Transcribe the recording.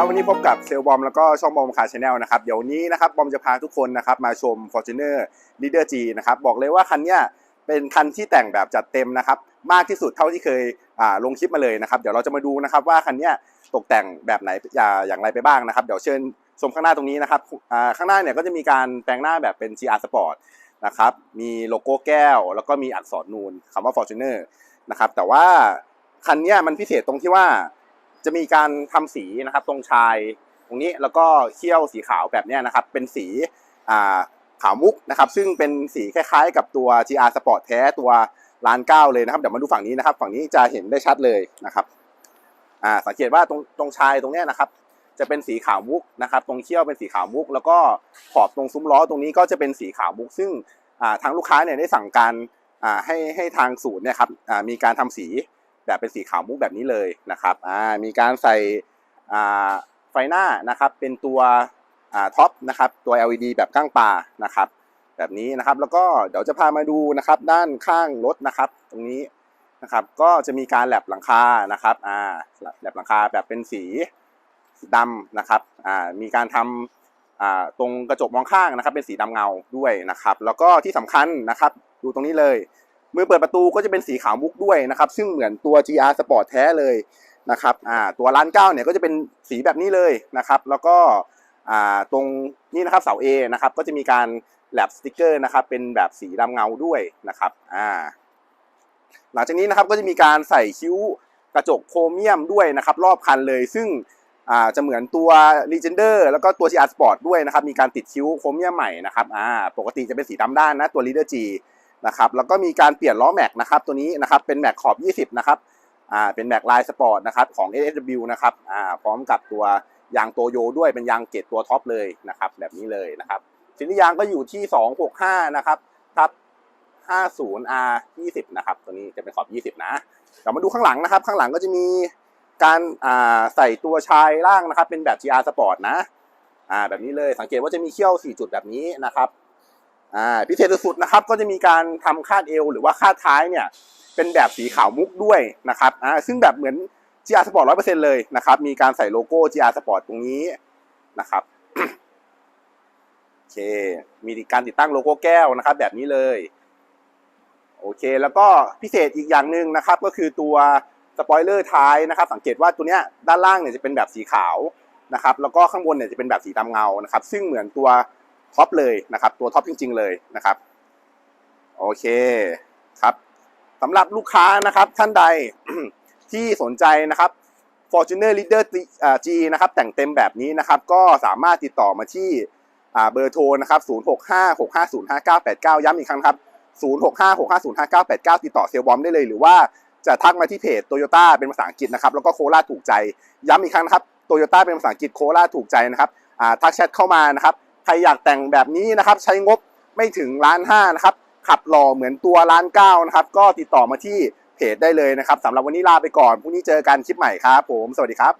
ครับวันนี้พบกับเซลบอมแล้วก็ช่องบอมคาร์ชาแนลนะครับเดี๋ยวนี้นะครับบอมจะพาทุกคนนะครับมาชม Fortuner Leader G นะครับบอกเลยว่าคันเนี้ยเป็นคันที่แต่งแบบจัดเต็มนะครับมากที่สุดเท่าที่เคยอ่าลงคลิปมาเลยนะครับเดี๋ยวเราจะมาดูนะครับว่าคันเนี้ยตกแต่งแบบไหนอย่างไรไปบ้างนะครับเดี๋ยวเชิญชมข้างหน้าตรงนี้นะครับอ่าข้างหน้าเนี่ยก็จะมีการแปลงหน้าแบบเป็น GR Sport นะครับมีโลโก้แก้ว แล้วก็มีอักษรนูนคำว่า Fortuner นะครับแต่ว่าคันเนี้ยมันพิเศษตรงที่ว่า จะมีการทำสีนะครับตรงชายตรงนี้แล้วก็เขี้ยวสีขาวแบบนี้นะครับ เป็นสีขาวมุกนะครับ ซึ่งเป็นสีคล้ายๆ กับตัว GR Sport แท้ตัวล้านเก้าเลยนะครับเดี๋ยวมาดูฝั่งนี้นะครับ ฝั่งนี้จะเห็นได้ชัดเลยนะครับสังเกตว่าตรงตรงชายตรงนี้นะครับ จะเป็นสีขาวมุกนะครับ ตรงเขี้ยวเป็นสีขาวมุก แล้วก็ขอบตรงซุ้มล้อตรงนี้ก็จะเป็นสีขาวมุก ซึ่งทางลูกค้าเนี่ยได้สั่งการให้ให้ทางศูนย์เนี่ยครับมีการทำสี แบบเป็นสีขาวมุกแบบนี้เลยนะครับมีการใส่ไฟหน้านะครับเป็นตัวท็อปนะครับตัว LED แบบก้างปลานะครับแบบนี้นะครับแล้วก็เดี๋ยวจะพามาดูนะครับด้านข้างรถนะครับตรงนี้นะครับก็จะมีการแลบหลังคานะครับอ่าแลบหลังคาแบบเป็นสีดำนะครับอ่ามีการทำอ่าตรงกระจกมองข้างนะครับเป็นสีดำเงาด้วยนะครับ แล้วก็ที่สำคัญนะครับ ดูตรงนี้เลย มือเปิดประตูก็จะเป็นสีขาวมุกด้วยนะครับ ซึ่งเหมือนตัว GR Sport แท้เลยนะครับอ่าตัวร้านเก้าเนี่ยก็จะเป็นสีแบบนี้เลยนะครับ แล้วก็อ่าตรงนี้นะครับเสา A นะครับก็จะมีการแลบสติกเกอร์นะครับเป็นแบบสีดำเงาด้วยนะครับอ่าหลังจากนี้นะครับก็จะมีการใส่คิ้วกระจกโครเมียมด้วยนะครับรอบคันเลย ซึ่งอ่าจะเหมือนตัว Legender แล้วก็ตัว GR Sport ด้วยนะครับมีการติดคิ้วโครเมียมใหม่นะครับอ่าปกติจะเป็นสีดำด้านนะตัว Leader G นะครับแล้วก็มีการเปลี่ยนล้อแม็กนะครับตัวนี้นะครับเป็นแม็กขอบ 20 นะครับอ่าเป็นแม็กลายสปอร์ตนะครับของ SSW นะครับอ่าพร้อมกับตัวยางโตโยด้วยเป็นยางเกตตัวท็อปเลยนะครับแบบนี้เลยนะครับชิ้นยางก็อยู่ที่ 265 นะครับทับ 50R 20 นะครับตัวนี้จะเป็นขอบ 20 นะเรามาดูข้างหลังนะครับ ข้างหลังก็จะมีการอ่าใส่ตัวชายล่างนะครับ เป็นแบบ GR Sport นะอ่าแบบนี้เลยสังเกตว่าจะมีเขี้ยว 4 จุดแบบนี้นะครับ อ่าพิเศษสุดๆนะครับก็จะมีการทำคาดเอวหรือว่าคาดท้ายเนี่ยเป็นแบบสีขาวมุกด้วยนะครับอ่าซึ่งแบบเหมือน GR Sport 100%เลยนะครับ มีการใส่โลโก้ GR Sport ตรงนี้นะครับโอเค มีการติดตั้งโลโก้แก้วนะครับ แบบนี้เลยโอเค แล้วก็พิเศษอีกอย่างหนึ่งนะครับ ก็คือตัวสปอยเลอร์ท้ายนะครับ สังเกตว่าตัวเนี้ยด้านล่างเนี่ยจะเป็นแบบสีขาวนะครับ แล้วก็ข้างบนเนี่ยจะเป็นแบบสีดำเงานะครับ ซึ่งเหมือนตัว ท็อปเลยนะครับ ตัวท็อปจริง ๆ เลยนะครับ โอเคครับสำหรับลูกค้านะครับท่านใดที่สนใจนะครับ Fortuner Leader G นะครับ แต่งเต็มแบบนี้นะครับ ก็สามารถติดต่อมาที่เบอร์โทรนะครับ 0656505989 ย้ำอีกครั้งครับ 0656505989 ติดต่อเซลบอมได้เลย หรือว่าจะทักมาที่เพจโตโยต้าเป็นภาษาอังกฤษนะครับ แล้วก็โคราถูกใจ ย้ำอีกครั้งนะครับโตโยต้าเป็นภาษาอังกฤษโคราถูกใจนะครับทักแชทเข้ามานะครับ ครอยากแต่งแบบนี้นะครับ ใช้งบไม่ถึงล้านห้านะครับ ขับหล่อเหมือนตัวล้านเก้านะครับ ก็ติดต่อมาที่เพจได้เลยนะครับสำหรับวันนี้ลาไปก่อนพรุ่งนี้เจอกันคลิปใหม่ครับผมสวัสดีครับ